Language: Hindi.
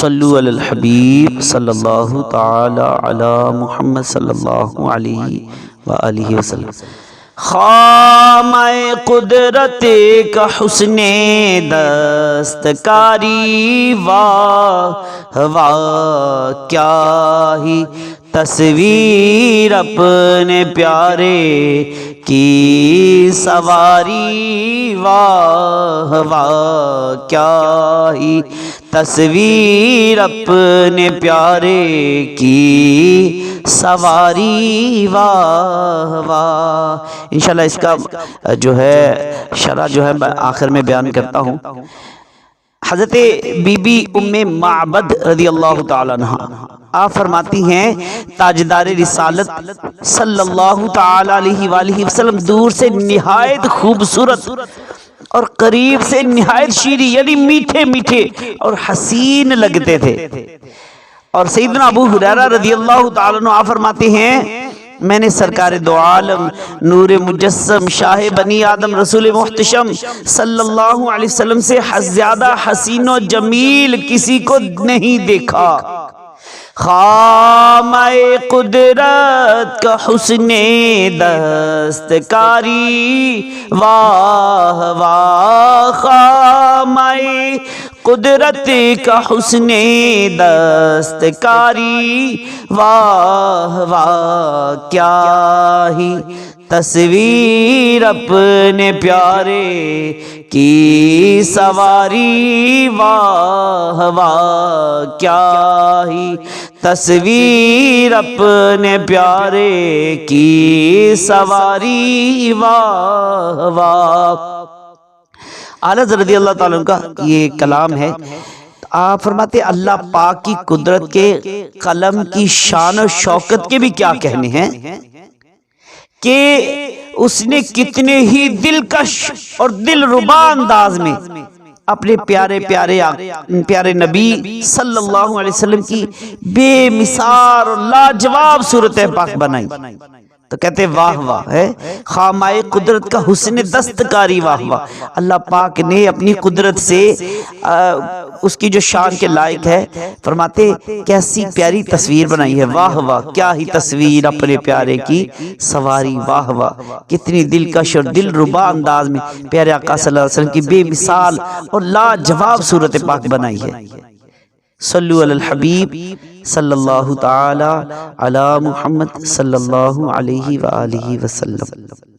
सल्लु अलल हबीब सल्लल्लाहु ताला अला सल्लल्लाहु खामाए कुदरत का हुस्ने दस्तकारी वाह वाह क्या ही तस्वीर अपने प्यारे की सवारी, वाह वाह, क्या ही तस्वीर अपने प्यारे की। सवारी, वाह वाह, इंशाल्लाह इसका जो है शरा जो है मैं आखिर में बयान करता हूँ। हज़रत बीबी उम्मे माबद रदी अल्लाह तहा आप फरमाती हैं, ताजदार रिसालत सल्लल्लाहु ताला अलैहि वसल्लम दूर से निहायत खूबसूरत और करीब से निहायत शीरी, यानी मीठे मीठे और हसीन लगते थे। और सईदना अबू हुरैरा रदी अल्लाह तआला आप फरमाते हैं मैंने सरकार दो आलम, नूर मुजस्सम, शाह बनी आदम, रसूल अलैहि वसल्लम से ज़्यादा हसीन जमील किसी को नहीं देखा। खामाए कुदरत का हुस्ने दस्तकारी, वाह वाह खामाए कुदरत का हुस्ने दस्तकारी, वाह वाह, क्या ही तस्वीर अपने प्यारे की सवारी, वाह वाह, क्या ही तस्वीर अपने प्यारे की सवारी, वाह वाह। आला रदी अल्लाह ताला का ये कलाम है। आप फरमाते अल्लाह पाक की कुदरत के कलम की शान और शौकत के भी क्या कहने हैं? कि उसने कितने ही दिलकश और दिल रुबा अंदाज में अपने प्यारे प्यारे प्यारे नबी सल्लल्लाहु अलैहि वसल्लम की बेमिसाल और लाजवाब सूरत पाक बनाई। तो कहते वाह वाह है? खामाए कुदरत का हुसन दस्तकारी वाह वाह। अल्लाह पाक ने अपनी कुदरत से आ, उसकी जो शान के लायक है फरमाते कैसी प्यारी तस्वीर बनाई है। वाह वाह क्या ही तस्वीर अपने प्यारे की सवारी वाह वाह। कितनी दिलकश और दिल रुबा अंदाज में प्यारे आका वसल्लम की बेमिसाल और लाजवाब सूरत पाक बनाई है। सल्लु अलल हबीब सल्लल्लाहु ताला अला मुहम्मद सल्लल्लाहु अलैहि व आलिहि वसल्लम